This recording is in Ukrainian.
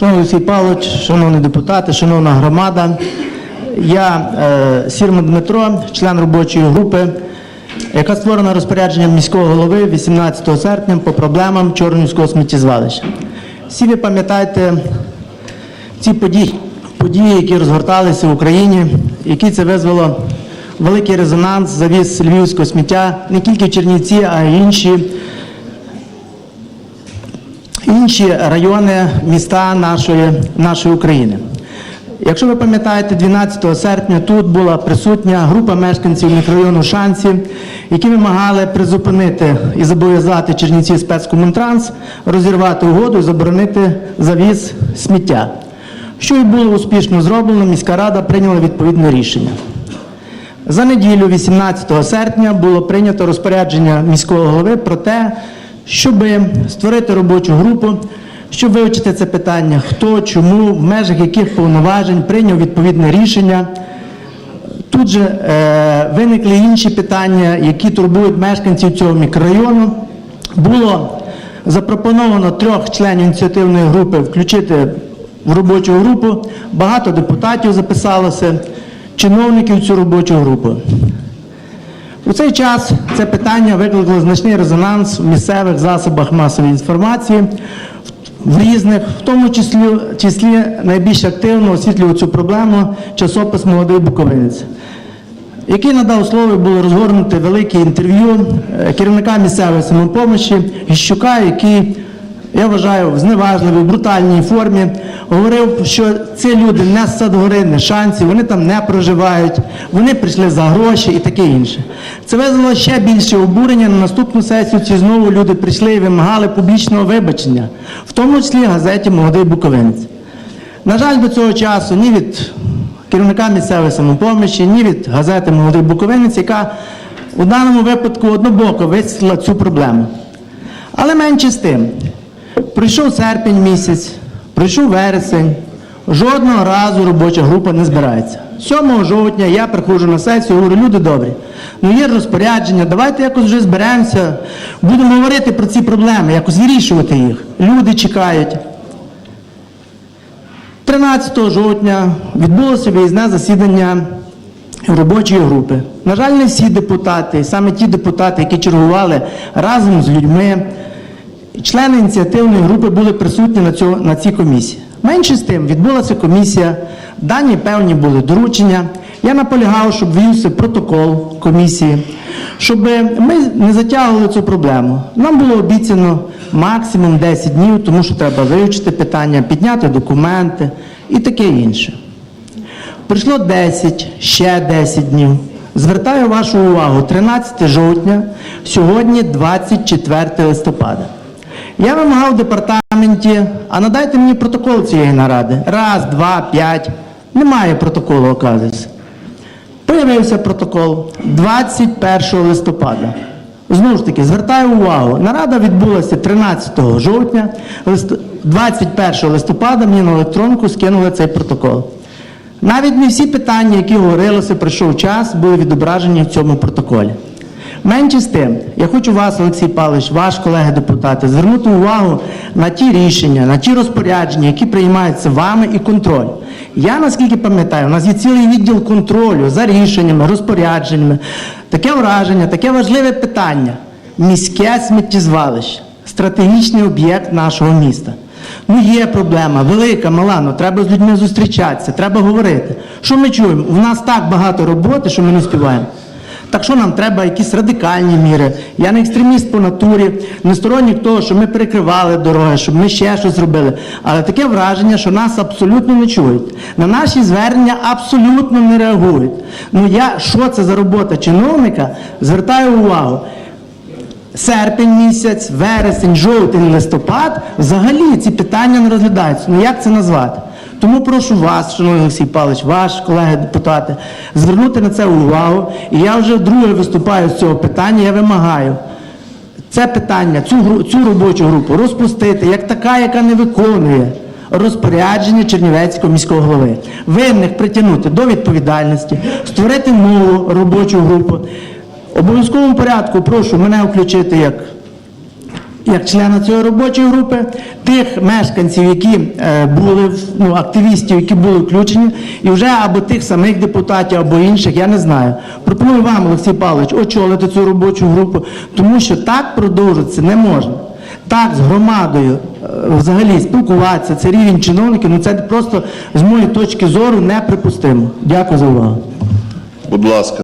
Шановний Олексій Павлович, шановні депутати, шановна громада, я е, Сірма Дмитро, член робочої групи, яка створена розпорядженням міського голови 18 серпня по проблемам Чорнівського сміттєзвалища. Всі ви пам'ятаєте ці події, події, які розгорталися в Україні, які це визвало великий резонанс, завіз львівського сміття не тільки в Чернівці, а й інші інші райони, міста нашої, нашої України. Якщо ви пам'ятаєте, 12 серпня тут була присутня група мешканців мікрорайону Шанці, які вимагали призупинити і зобов'язати Чернівці спецкомунтранс, розірвати угоду і заборонити завіз сміття. Що і було успішно зроблено, міська рада прийняла відповідне рішення. За неділю, 18 серпня, було прийнято розпорядження міського голови про те, щоб створити робочу групу, щоб вивчити це питання, хто, чому, в межах яких повноважень прийняв відповідне рішення. Тут же е, виникли інші питання, які турбують мешканців цього мікрорайону. Було запропоновано трьох членів ініціативної групи включити в робочу групу. Багато депутатів записалося, чиновників цю робочу групу. У цей час це питання викликало значний резонанс в місцевих засобах масової інформації, в різних, в тому числі, числі найбільш активно освітлював цю проблему часопис Молодий Буковинець, який надав слово було розгорнути велике інтерв'ю е, керівника місцевої самопомощі Гіщука, який я вважаю, в зневажливій, брутальній формі говорив, що ці люди не з Садгори, не шансів, вони там не проживають, вони прийшли за гроші і таке інше. Це визвало ще більше обурення. На наступну сесію ці знову люди прийшли і вимагали публічного вибачення, в тому числі газеті Молодий Буковинець. На жаль, до цього часу ні від керівника місцевої самопомощі, ні від газети Молодий Буковинець, яка у даному випадку однобоко висвітлила цю проблему. Але менше з тим, прийшов серпень місяць, прийшов вересень, жодного разу робоча група не збирається. 7 жовтня я приходжу на сесію, говорю, люди добрі, ну є розпорядження, давайте якось вже зберемося, будемо говорити про ці проблеми, якось вирішувати їх. Люди чекають. 13 жовтня відбулося виїзне засідання робочої групи. На жаль, не всі депутати, саме ті депутати, які чергували разом з людьми, члени ініціативної групи були присутні на, цьому, на цій комісії. Менше з тим, відбулася комісія, дані певні були доручення. Я наполягав, щоб ввівся протокол комісії, щоб ми не затягували цю проблему. Нам було обіцяно максимум 10 днів, тому що треба вивчити питання, підняти документи і таке інше. Прийшло 10, ще 10 днів. Звертаю вашу увагу, 13 жовтня, сьогодні 24 листопада. Я вимагав в департаменті, а надайте мені протокол цієї наради. Раз, два, п'ять. Немає протоколу, оказується. Появився протокол 21 листопада. Знову ж таки, звертаю увагу, нарада відбулася 13 жовтня, 21 листопада мені на електронку скинули цей протокол. Навіть не всі питання, які говорилося, пройшов час, були відображені в цьому протоколі. Менше з тим, я хочу вас, Олексій Павлович, ваш колеги депутати, звернути увагу на ті рішення, на ті розпорядження, які приймаються вами і контроль. Я наскільки пам'ятаю, у нас є цілий відділ контролю за рішеннями, розпорядженнями. Таке враження, таке важливе питання. Міське сміттєзвалище, стратегічний об'єкт нашого міста. Ну є проблема, велика, мала, ну треба з людьми зустрічатися, треба говорити. Що ми чуємо? У нас так багато роботи, що ми не співаємо. Так що нам треба якісь радикальні міри. Я не екстреміст по натурі, не сторонник того, що ми перекривали дороги, щоб ми ще щось зробили. Але таке враження, що нас абсолютно не чують. На наші звернення абсолютно не реагують. Ну я що це за робота чиновника? Звертаю увагу. Серпень місяць, вересень, жовтень, листопад взагалі ці питання не розглядаються. Ну як це назвати? Тому прошу вас, шановний Олексій Павлович, ваш колеги депутати, звернути на це увагу. І я вже вдруге виступаю з цього питання. Я вимагаю це питання, цю, цю робочу групу розпустити як така, яка не виконує розпорядження Чернівецького міського голови. Винних притягнути до відповідальності, створити нову робочу групу. Обов'язковому порядку прошу мене включити як як члена цієї робочої групи, тих мешканців, які е, були ну, активістів, які були включені, і вже або тих самих депутатів, або інших, я не знаю. Пропоную вам, Олексій Павлович, очолити цю робочу групу, тому що так продовжитися не можна. Так з громадою е, взагалі спілкуватися, це рівень чиновників, ну це просто з моєї точки зору неприпустимо. Дякую за увагу. Будь ласка.